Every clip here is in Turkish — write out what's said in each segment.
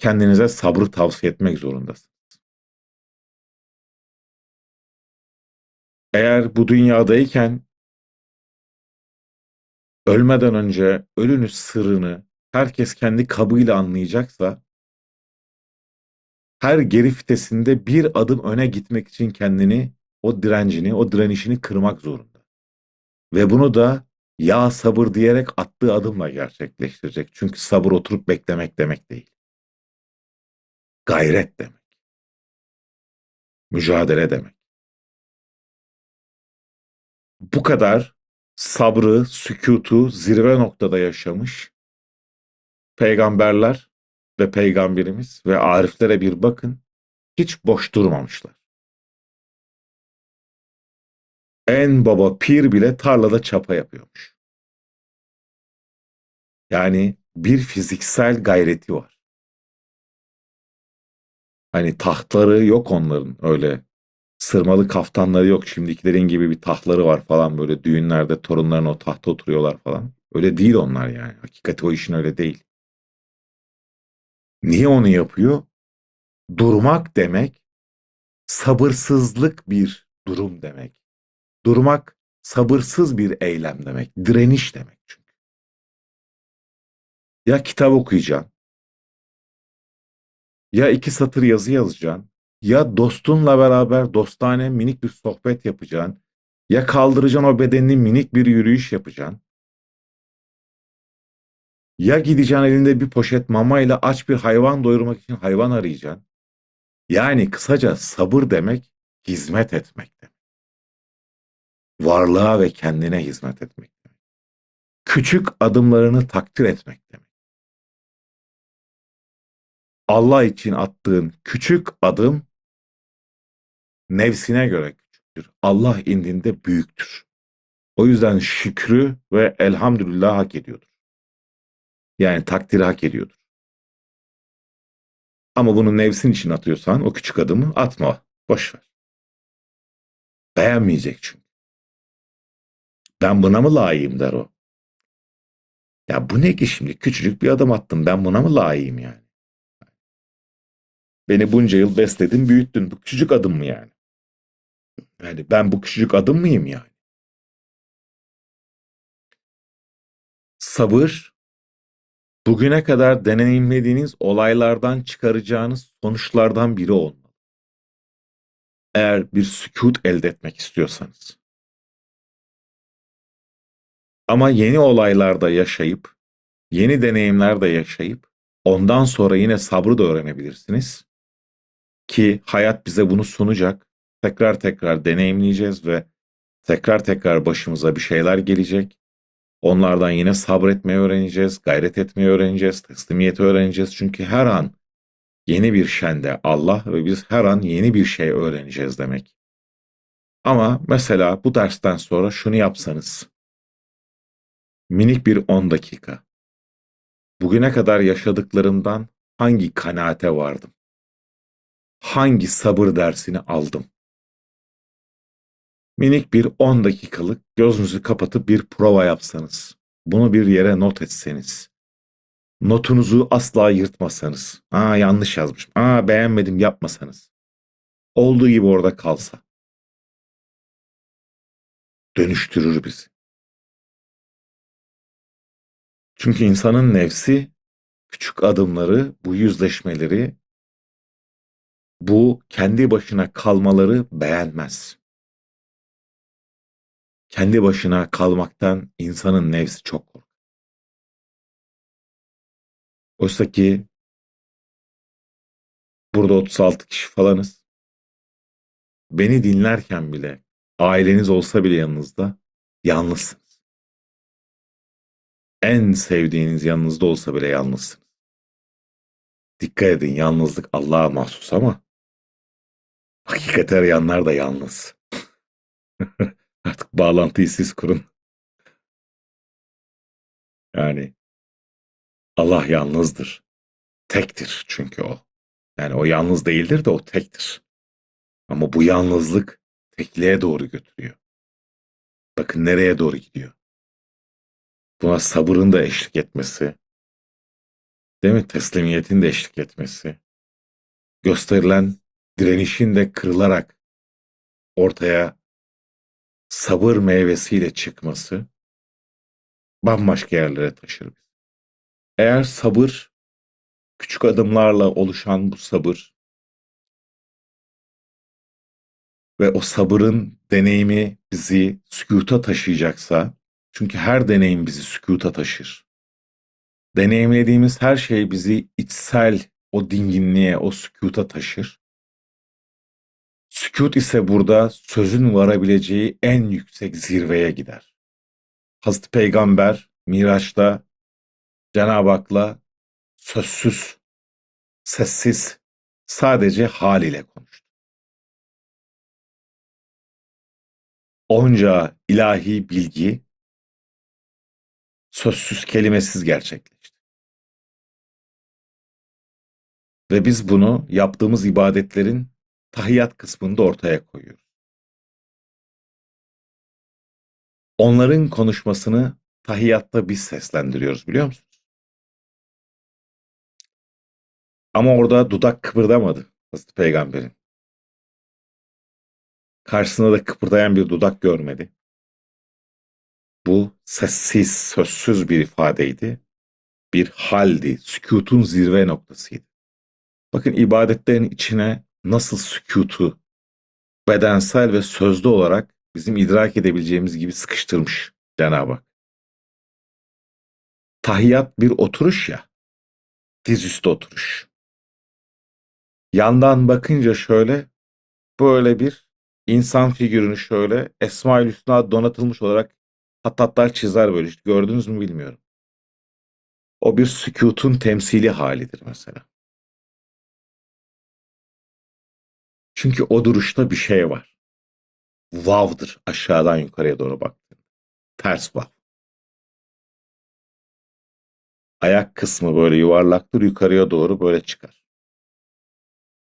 kendinize sabrı tavsiye etmek zorundasınız. Eğer bu dünyadayken ölmeden önce ölünün sırrını herkes kendi kabıyla anlayacaksa her geri vitesinde bir adım öne gitmek için kendini, o direncini, o direnişini kırmak zorunda. Ve bunu da ya sabır diyerek attığı adımla gerçekleştirecek. Çünkü sabır oturup beklemek demek değil. Gayret demek. Mücadele demek. Bu kadar sabrı, sükutu zirve noktada yaşamış peygamberler ve peygamberimiz ve ariflere bir bakın hiç boş durmamışlar. En baba pir bile tarlada çapa yapıyormuş. Yani bir fiziksel gayreti var. Hani tahtları yok onların öyle. Sırmalı kaftanları yok. Şimdikilerin gibi bir tahtları var falan böyle düğünlerde torunların o tahta oturuyorlar falan. Öyle değil onlar yani. Hakikati o işin öyle değil. Niye onu yapıyor? Durmak demek sabırsızlık bir durum demek. Durmak sabırsız bir eylem demek. Direniş demek çünkü. Ya kitap okuyacaksın. Ya iki satır yazı yazacaksın. Ya dostunla beraber dostane minik bir sohbet yapacaksın. Ya kaldıracaksın o bedenini minik bir yürüyüş yapacaksın. Ya gideceksin elinde bir poşet mamayla aç bir hayvan doyurmak için hayvan arayacaksın. Yani kısaca sabır demek hizmet etmek demek. Varlığa ve kendine hizmet etmek demek. Küçük adımlarını takdir etmek demek. Allah için attığın küçük adım nefsine göre küçüktür. Allah indinde büyüktür. O yüzden şükrü ve elhamdülillah hak ediyordur. Yani takdiri hak ediyordur. Ama bunu nefsin için atıyorsan o küçük adımı atma. Boş ver. Beğenmeyecek çünkü. Ben buna mı layığım der o. Ya bu ne ki şimdi? Küçücük bir adım attım. Ben buna mı layığım yani? Beni bunca yıl besledin, büyüttün. Bu küçücük adım mı yani? Yani ben bu küçücük adım mıyım yani? Sabır, bugüne kadar deneyimlediğiniz olaylardan çıkaracağınız sonuçlardan biri olmalı. Eğer bir sükut elde etmek istiyorsanız. Ama yeni olaylarda yaşayıp, yeni deneyimlerde yaşayıp, ondan sonra yine sabrı da öğrenebilirsiniz. Ki hayat bize bunu sunacak. Tekrar tekrar deneyimleyeceğiz ve tekrar tekrar başımıza bir şeyler gelecek. Onlardan yine sabretmeyi öğreneceğiz, gayret etmeyi öğreneceğiz, teslimiyeti öğreneceğiz. Çünkü her an yeni bir şende Allah ve biz her an yeni bir şey öğreneceğiz demek. Ama mesela bu dersten sonra şunu yapsanız. Minik bir 10 dakika. Bugüne kadar yaşadıklarımdan hangi kanaate vardım? Hangi sabır dersini aldım? Minik bir 10 dakikalık gözünüzü kapatıp bir prova yapsanız. Bunu bir yere not etseniz. Notunuzu asla yırtmasanız. Aa yanlış yazmışım. Aa beğenmedim yapmasanız. Olduğu gibi orada kalsa. Dönüştürür bizi. Çünkü insanın nefsi küçük adımları, bu yüzleşmeleri, bu kendi başına kalmaları beğenmez. Kendi başına kalmaktan insanın nefsi çok korkar. Oysa ki burada 36 kişi falanız. Beni dinlerken bile, aileniz olsa bile yanınızda yalnızsınız. En sevdiğiniz yanınızda olsa bile yalnızsınız. Dikkat edin yalnızlık Allah'a mahsus ama hakikati arayanlar da yalnız. Artık bağlantıyı siz kurun. Yani Allah yalnızdır. Tektir çünkü o. Yani o yalnız değildir de o tektir. Ama bu yalnızlık tekliğe doğru götürüyor. Bakın nereye doğru gidiyor. Buna sabırın da eşlik etmesi, Değil mi? Teslimiyetin de eşlik etmesi. Gösterilen direnişin de kırılarak ortaya sabır meyvesiyle çıkması bambaşka yerlere taşır bizi. Eğer sabır, küçük adımlarla oluşan bu sabır ve o sabırın deneyimi bizi sükuta taşıyacaksa, çünkü her deneyim bizi sükuta taşır. Deneyimlediğimiz her şey bizi içsel o dinginliğe, o sükuta taşır. Sükut ise burada sözün varabileceği en yüksek zirveye gider. Hazreti Peygamber Miraç'ta Cenab-ı Hak'la sözsüz, sessiz, sadece hal ile konuştu. Onca ilahi bilgi sözsüz kelimesiz gerçekleşti. Ve biz bunu yaptığımız ibadetlerin tahiyyat kısmında ortaya koyuyoruz. Onların konuşmasını tahiyyatta biz seslendiriyoruz biliyor musunuz? Ama orada dudak kıpırdamadı Hazreti Peygamber'in. Karşısında da kıpırdayan bir dudak görmedi. Bu sessiz, sözsüz bir ifadeydi. Bir haldi, sükutun zirve noktasıydı. Bakın ibadetlerin içine nasıl sükutu bedensel ve sözlü olarak bizim idrak edebileceğimiz gibi sıkıştırmış Cenab-ı Hak. Tahiyyat bir oturuş ya, dizüstü oturuş. Yandan bakınca şöyle, böyle bir insan figürünü şöyle Esma-ül Hüsna donatılmış olarak hattatlar çizer böyle gördünüz mü bilmiyorum. O bir sükutun temsili halidir mesela. Çünkü o duruşta bir şey var. Vav'dır aşağıdan yukarıya doğru baktığında. Ters vav. Ayak kısmı böyle yuvarlaktır yukarıya doğru böyle çıkar.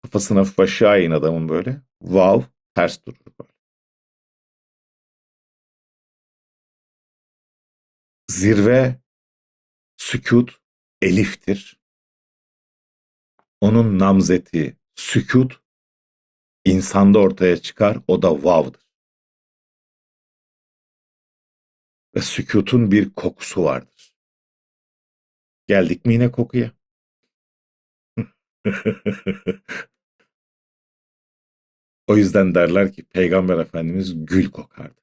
Kafasına hafif aşağı in adamın böyle. Vav ters durur böyle. Zirve sükut eliftir. Onun namzeti sükut insanda ortaya çıkar o da vav'dır. Ve sükutun bir kokusu vardır. Geldik mi yine kokuya? o yüzden derler ki Peygamber Efendimiz gül kokardı.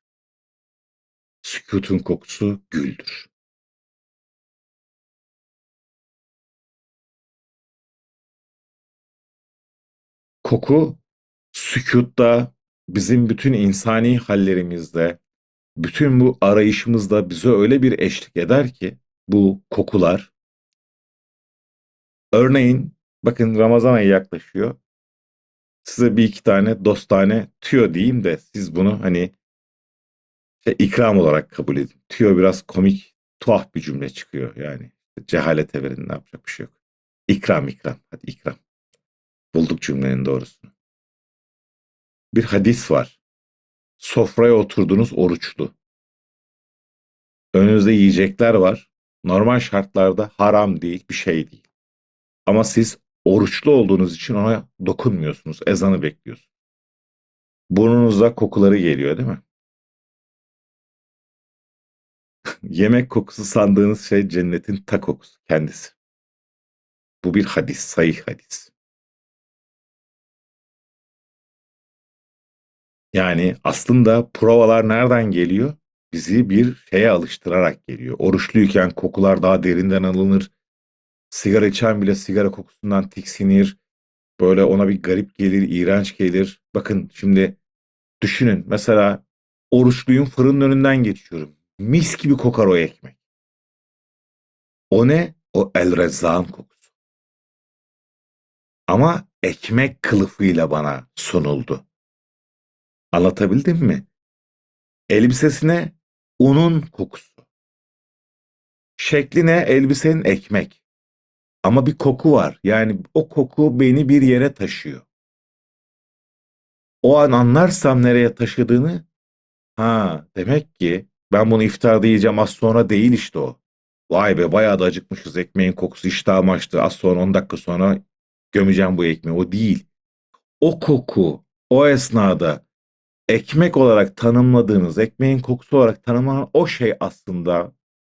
Sükutun kokusu güldür. Koku sükutta bizim bütün insani hallerimizde, bütün bu arayışımızda bize öyle bir eşlik eder ki bu kokular. Örneğin bakın Ramazan ayı yaklaşıyor. Size bir iki tane dostane tüyo diyeyim de siz bunu hani şey, ikram olarak kabul edin. Tüyo biraz komik, tuhaf bir cümle çıkıyor yani. Cehalete verin ne yapacak bir şey yok. İkram ikram. Hadi ikram. Bulduk cümlenin doğrusunu bir hadis var. Sofraya oturdunuz oruçlu. Önünüzde yiyecekler var. Normal şartlarda haram değil, bir şey değil. Ama siz oruçlu olduğunuz için ona dokunmuyorsunuz. Ezanı bekliyorsunuz. Burnunuzda kokuları geliyor değil mi? Yemek kokusu sandığınız şey cennetin ta kokusu kendisi. Bu bir hadis, sayı hadis. Yani aslında provalar nereden geliyor? Bizi bir şeye alıştırarak geliyor. Oruçluyken kokular daha derinden alınır. Sigara içen bile sigara kokusundan tiksinir. Böyle ona bir garip gelir, iğrenç gelir. Bakın şimdi düşünün mesela oruçluyum fırının önünden geçiyorum. Mis gibi kokar o ekmek. O ne? O El Rezzak'ın kokusu. Ama ekmek kılıfıyla bana sunuldu. Anlatabildim mi? Elbisesine unun kokusu. Şekline elbisenin ekmek. Ama bir koku var. Yani o koku beni bir yere taşıyor. O an anlarsam nereye taşıdığını ha demek ki ben bunu iftarda yiyeceğim az sonra değil işte o. Vay be bayağı da acıkmışız. Ekmeğin kokusu iştahımı açtı. Az sonra 10 dakika sonra gömeceğim bu ekmeği. O değil. O koku o esnada ekmek olarak tanımladığınız, ekmeğin kokusu olarak tanımlanan o şey aslında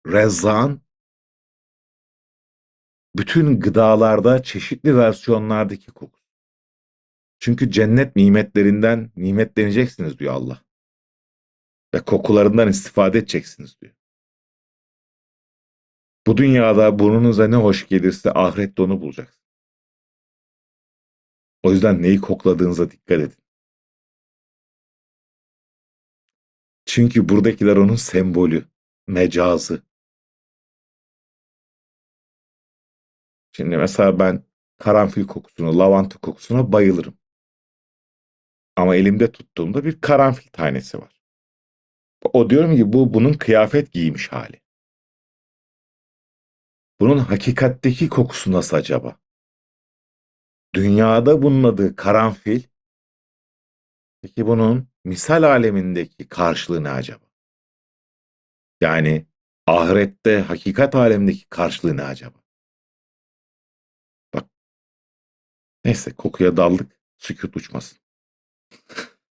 rezzan bütün gıdalarda çeşitli versiyonlardaki koku. Çünkü cennet nimetlerinden nimetleneceksiniz diyor Allah. Ve kokularından istifade edeceksiniz diyor. Bu dünyada burnunuza ne hoş gelirse ahirette onu bulacaksınız. O yüzden neyi kokladığınıza dikkat edin. Çünkü buradakiler onun sembolü, mecazı. Şimdi mesela ben karanfil kokusuna, lavanta kokusuna bayılırım. Ama elimde tuttuğumda bir karanfil tanesi var. O diyorum ki bu bunun kıyafet giymiş hali. Bunun hakikatteki kokusu nasıl acaba? Dünyada bunun adı karanfil. Peki bunun misal alemindeki karşılığı ne acaba? Yani ahirette hakikat alemindeki karşılığı ne acaba? Bak. Neyse kokuya daldık. Sükut uçmasın.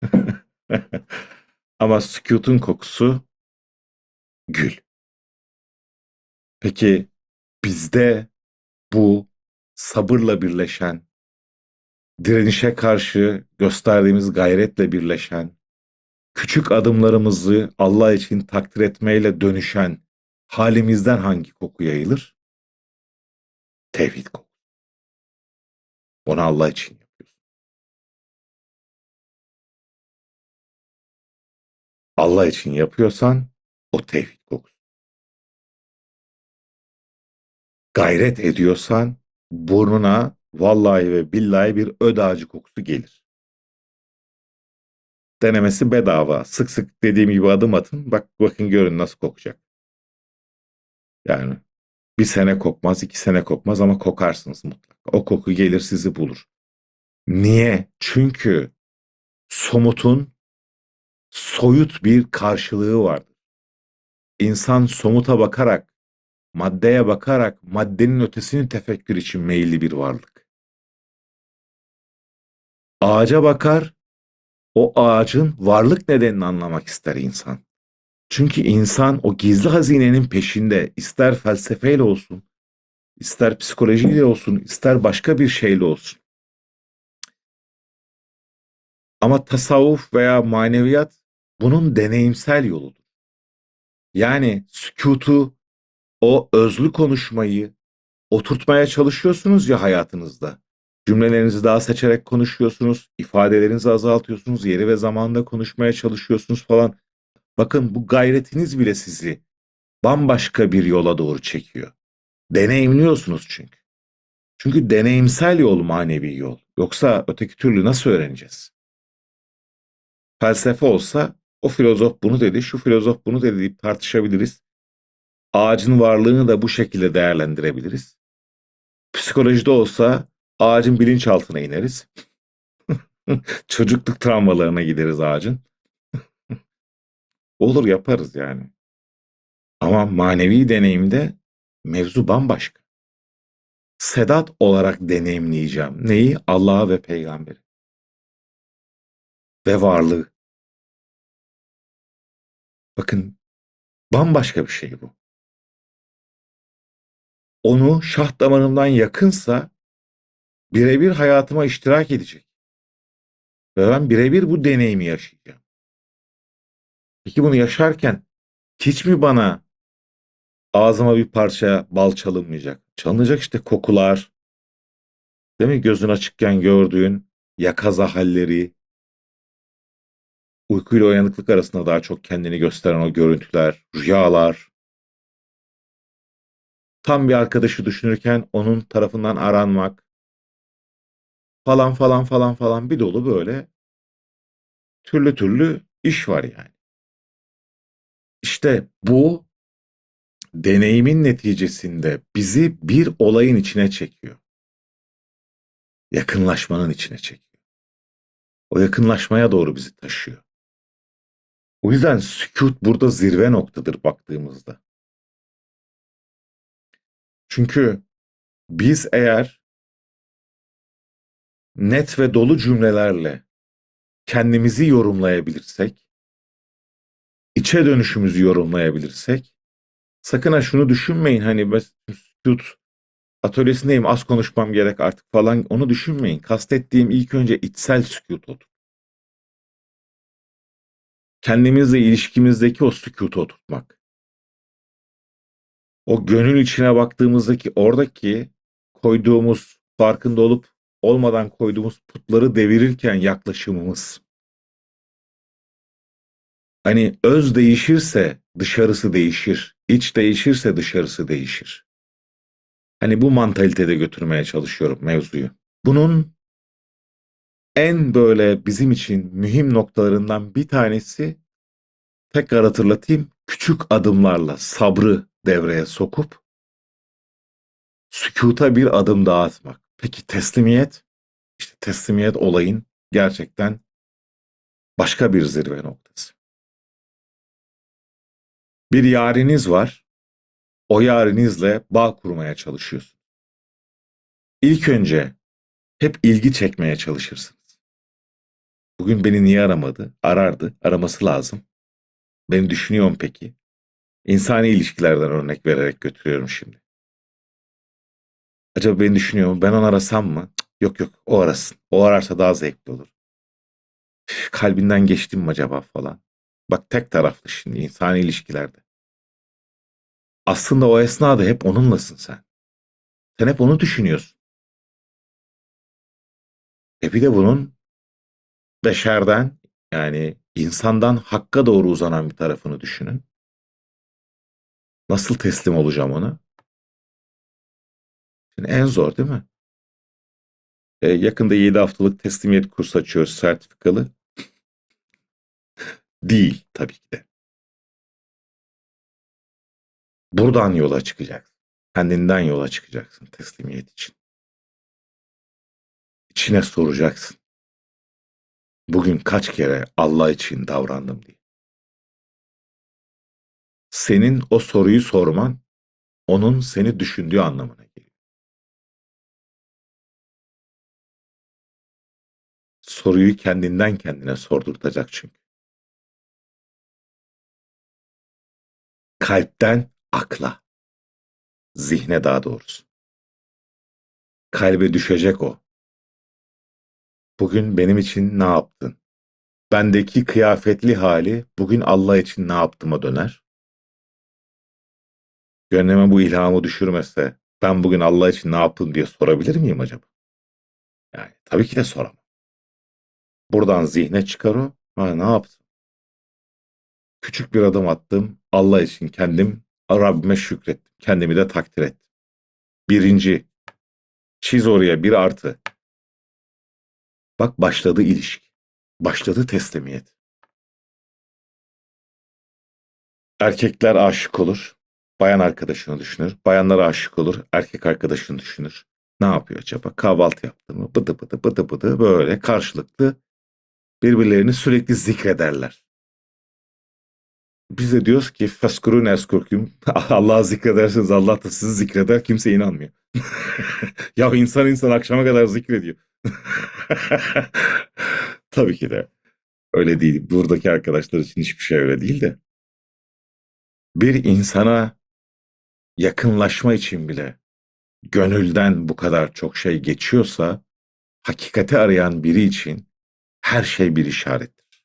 Ama sükutun kokusu gül. Peki bizde bu sabırla birleşen, direnişe karşı gösterdiğimiz gayretle birleşen, küçük adımlarımızı Allah için takdir etmeyle dönüşen halimizden hangi koku yayılır? Tevhid koku. Onu Allah için yapıyorsun. Allah için yapıyorsan o tevhid kokusu. Gayret ediyorsan burnuna vallahi ve billahi bir öd ağacı kokusu gelir. Denemesi bedava. Sık sık dediğim gibi adım atın. Bak bakın görün nasıl kokacak. Yani bir sene kokmaz, iki sene kokmaz ama kokarsınız mutlaka. O koku gelir sizi bulur. Niye? Çünkü somutun soyut bir karşılığı vardır. İnsan somuta bakarak, maddeye bakarak maddenin ötesini tefekkür için meyilli bir varlık. Ağaca bakar, o ağacın varlık nedenini anlamak ister insan. Çünkü insan o gizli hazinenin peşinde ister felsefeyle olsun, ister psikolojiyle olsun, ister başka bir şeyle olsun. Ama tasavvuf veya maneviyat bunun deneyimsel yoludur. Yani sükutu, o özlü konuşmayı oturtmaya çalışıyorsunuz ya hayatınızda. Cümlelerinizi daha seçerek konuşuyorsunuz, ifadelerinizi azaltıyorsunuz, yeri ve zamanda konuşmaya çalışıyorsunuz falan. Bakın bu gayretiniz bile sizi bambaşka bir yola doğru çekiyor. Deneyimliyorsunuz çünkü. Çünkü deneyimsel yol manevi yol. Yoksa öteki türlü nasıl öğreneceğiz? Felsefe olsa o filozof bunu dedi, şu filozof bunu dedi deyip tartışabiliriz. Ağacın varlığını da bu şekilde değerlendirebiliriz. Psikolojide olsa ağacın bilinçaltına ineriz. Çocukluk travmalarına gideriz ağacın. Olur yaparız yani. Ama manevi deneyimde mevzu bambaşka. Sedat olarak deneyimleyeceğim. Neyi? Allah'ı ve peygamberi. Ve varlığı. Bakın bambaşka bir şey bu. Onu şah damarımdan yakınsa birebir hayatıma iştirak edecek. Ve ben birebir bu deneyimi yaşayacağım. Peki bunu yaşarken hiç mi bana ağzıma bir parça bal çalınmayacak? Çalınacak işte kokular, değil mi? Gözün açıkken gördüğün yakaza halleri, uykuyla uyanıklık arasında daha çok kendini gösteren o görüntüler, rüyalar. Tam bir arkadaşı düşünürken onun tarafından aranmak falan falan falan falan bir dolu böyle türlü türlü iş var yani. İşte bu deneyimin neticesinde bizi bir olayın içine çekiyor. Yakınlaşmanın içine çekiyor. O yakınlaşmaya doğru bizi taşıyor. O yüzden sükut burada zirve noktadır baktığımızda. Çünkü biz eğer net ve dolu cümlelerle kendimizi yorumlayabilirsek, içe dönüşümüzü yorumlayabilirsek, sakın ha şunu düşünmeyin hani ben sükut atölyesindeyim az konuşmam gerek artık falan onu düşünmeyin. Kastettiğim ilk önce içsel sükut otur. Kendimizle ilişkimizdeki o sükutu oturtmak. O gönül içine baktığımızdaki oradaki koyduğumuz farkında olup olmadan koyduğumuz putları devirirken yaklaşımımız. Hani öz değişirse dışarısı değişir. iç değişirse dışarısı değişir. Hani bu mantalitede götürmeye çalışıyorum mevzuyu. Bunun en böyle bizim için mühim noktalarından bir tanesi tekrar hatırlatayım küçük adımlarla sabrı devreye sokup sükuta bir adım daha atmak. Peki teslimiyet? İşte teslimiyet olayın gerçekten başka bir zirve noktası. Bir yariniz var. O yarinizle bağ kurmaya çalışıyorsun. İlk önce hep ilgi çekmeye çalışırsınız. Bugün beni niye aramadı? Arardı. Araması lazım. Beni düşünüyorum peki. İnsani ilişkilerden örnek vererek götürüyorum şimdi. Acaba beni düşünüyor mu? Ben onu arasam mı? Yok yok o arasın. O ararsa daha zevkli olur. Üf, kalbinden geçtim mi acaba falan. Bak tek taraflı şimdi insani ilişkilerde. Aslında o esnada hep onunlasın sen. Sen hep onu düşünüyorsun. E bir de bunun beşerden yani insandan hakka doğru uzanan bir tarafını düşünün. Nasıl teslim olacağım ona? Şimdi en zor değil mi? E, yakında 7 haftalık teslimiyet kursu açıyoruz sertifikalı. Değil tabii ki de. Buradan yola çıkacaksın. Kendinden yola çıkacaksın teslimiyet için. İçine soracaksın. Bugün kaç kere Allah için davrandım diye. Senin o soruyu sorman onun seni düşündüğü anlamına geliyor. Soruyu kendinden kendine sordurtacak çünkü. Kalpten akla, zihne daha doğrusu. Kalbe düşecek o. Bugün benim için ne yaptın? Bendeki kıyafetli hali bugün Allah için ne yaptığıma döner. Gönlüme bu ilhamı düşürmese ben bugün Allah için ne yaptım diye sorabilir miyim acaba? Yani tabii ki de soramam. Buradan zihne çıkar o. Ha ne yaptım? Küçük bir adım attım. Allah için kendim Rabbime şükrettim. Kendimi de takdir ettim. Birinci. Çiz oraya bir artı. Bak başladı ilişki. Başladı teslimiyet. Erkekler aşık olur. Bayan arkadaşını düşünür. Bayanlar aşık olur. Erkek arkadaşını düşünür. Ne yapıyor acaba? Kahvaltı yaptı mı? Bıdı bıdı bıdı bıdı böyle karşılıklı birbirlerini sürekli zikrederler. Biz de diyoruz ki feskurun eskurkum Allah'ı zikrederseniz Allah da sizi zikreder kimse inanmıyor. ya insan insan akşama kadar zikrediyor. Tabii ki de öyle değil. Buradaki arkadaşlar için hiçbir şey öyle değil de. Bir insana yakınlaşma için bile gönülden bu kadar çok şey geçiyorsa hakikati arayan biri için her şey bir işarettir.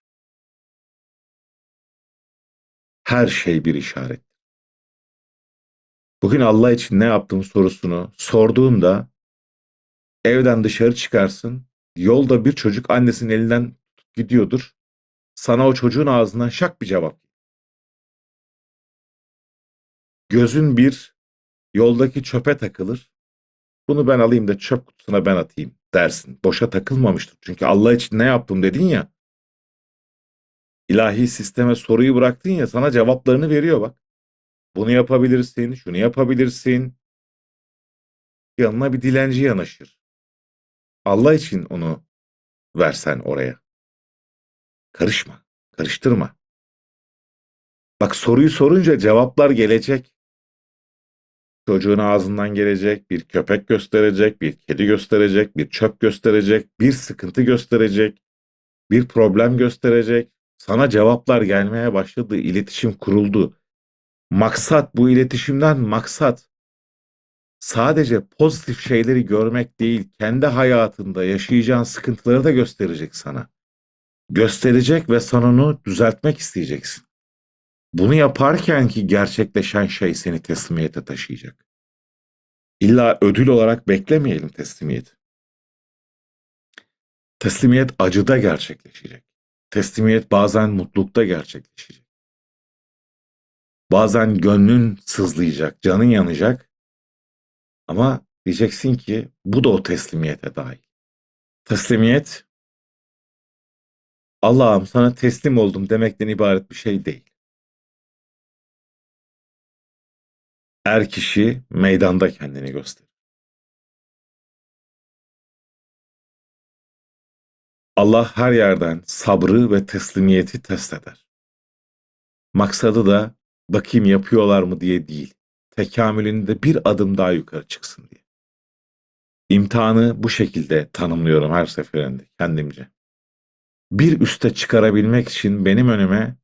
Her şey bir işaret. Bugün Allah için ne yaptım sorusunu sorduğunda evden dışarı çıkarsın. Yolda bir çocuk annesinin elinden gidiyordur. Sana o çocuğun ağzından şak bir cevap. Gözün bir yoldaki çöpe takılır. Bunu ben alayım da çöp kutusuna ben atayım dersin. Boşa takılmamıştır. Çünkü Allah için ne yaptım dedin ya. İlahi sisteme soruyu bıraktın ya sana cevaplarını veriyor bak. Bunu yapabilirsin, şunu yapabilirsin. Yanına bir dilenci yanaşır. Allah için onu versen oraya. Karışma, karıştırma. Bak soruyu sorunca cevaplar gelecek. Çocuğun ağzından gelecek, bir köpek gösterecek, bir kedi gösterecek, bir çöp gösterecek, bir sıkıntı gösterecek, bir problem gösterecek. Sana cevaplar gelmeye başladı, iletişim kuruldu. Maksat bu iletişimden maksat sadece pozitif şeyleri görmek değil, kendi hayatında yaşayacağın sıkıntıları da gösterecek sana. Gösterecek ve sen onu düzeltmek isteyeceksin. Bunu yaparken ki gerçekleşen şey seni teslimiyete taşıyacak. İlla ödül olarak beklemeyelim teslimiyeti. Teslimiyet acıda gerçekleşecek. Teslimiyet bazen mutlulukta gerçekleşecek. Bazen gönlün sızlayacak, canın yanacak. Ama diyeceksin ki bu da o teslimiyete dahil. Teslimiyet Allah'ım sana teslim oldum demekten ibaret bir şey değil. Er kişi meydanda kendini gösterir. Allah her yerden sabrı ve teslimiyeti test eder. Maksadı da bakayım yapıyorlar mı diye değil, tekamülünde bir adım daha yukarı çıksın diye. İmtihanı bu şekilde tanımlıyorum her seferinde kendimce. Bir üste çıkarabilmek için benim önüme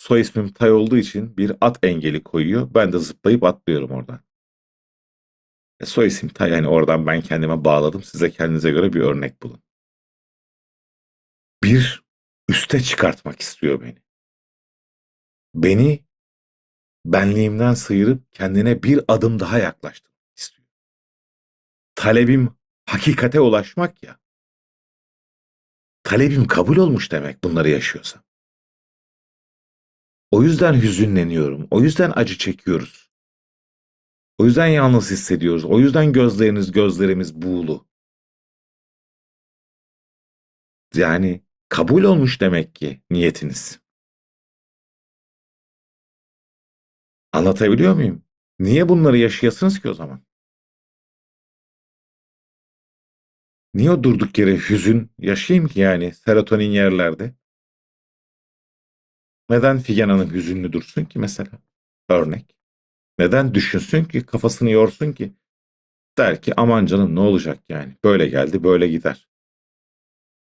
soy ismim Tay olduğu için bir at engeli koyuyor. Ben de zıplayıp atlıyorum oradan. E, soy isim Tay yani oradan ben kendime bağladım. Size kendinize göre bir örnek bulun. Bir üste çıkartmak istiyor beni. Beni benliğimden sıyırıp kendine bir adım daha yaklaştırmak istiyor. Talebim hakikate ulaşmak ya. Talebim kabul olmuş demek bunları yaşıyorsam. O yüzden hüzünleniyorum. O yüzden acı çekiyoruz. O yüzden yalnız hissediyoruz. O yüzden gözleriniz gözlerimiz buğulu. Yani kabul olmuş demek ki niyetiniz. Anlatabiliyor muyum? Niye bunları yaşayasınız ki o zaman? Niye durduk yere hüzün yaşayayım ki yani serotonin yerlerde? Neden Figen Hanım hüzünlü dursun ki mesela? Örnek. Neden düşünsün ki, kafasını yorsun ki? Der ki aman canım ne olacak yani? Böyle geldi, böyle gider.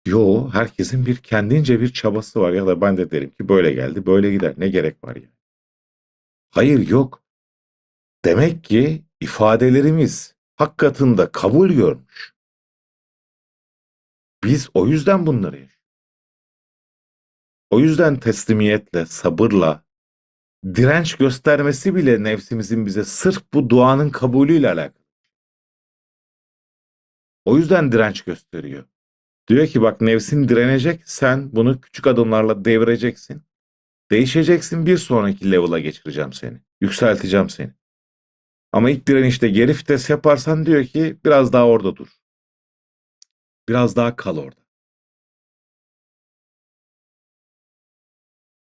Yo, herkesin bir kendince bir çabası var ya da ben de derim ki böyle geldi, böyle gider. Ne gerek var yani? Hayır yok. Demek ki ifadelerimiz hak katında kabul görmüş. Biz o yüzden bunları yaşıyoruz. O yüzden teslimiyetle, sabırla, direnç göstermesi bile nefsimizin bize sırf bu duanın kabulüyle alakalı. O yüzden direnç gösteriyor. Diyor ki bak nefsin direnecek, sen bunu küçük adımlarla devireceksin. Değişeceksin, bir sonraki level'a geçireceğim seni. Yükselteceğim seni. Ama ilk direnişte geri vites yaparsan diyor ki biraz daha orada dur. Biraz daha kal orada.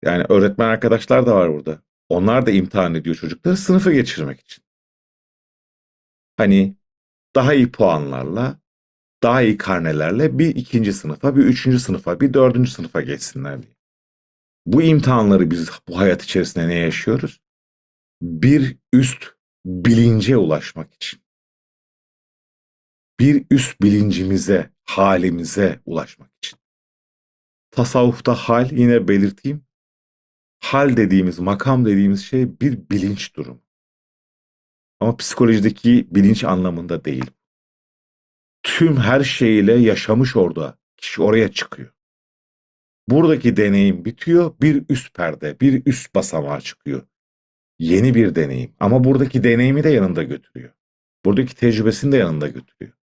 Yani öğretmen arkadaşlar da var burada. Onlar da imtihan ediyor çocukları sınıfı geçirmek için. Hani daha iyi puanlarla, daha iyi karnelerle bir ikinci sınıfa, bir üçüncü sınıfa, bir dördüncü sınıfa geçsinler diye. Bu imtihanları biz bu hayat içerisinde ne yaşıyoruz? Bir üst bilince ulaşmak için. Bir üst bilincimize, halimize ulaşmak için. Tasavvufta hal yine belirteyim hal dediğimiz, makam dediğimiz şey bir bilinç durumu. Ama psikolojideki bilinç anlamında değil. Tüm her şeyiyle yaşamış orada. Kişi oraya çıkıyor. Buradaki deneyim bitiyor, bir üst perde, bir üst basamağa çıkıyor. Yeni bir deneyim ama buradaki deneyimi de yanında götürüyor. Buradaki tecrübesini de yanında götürüyor.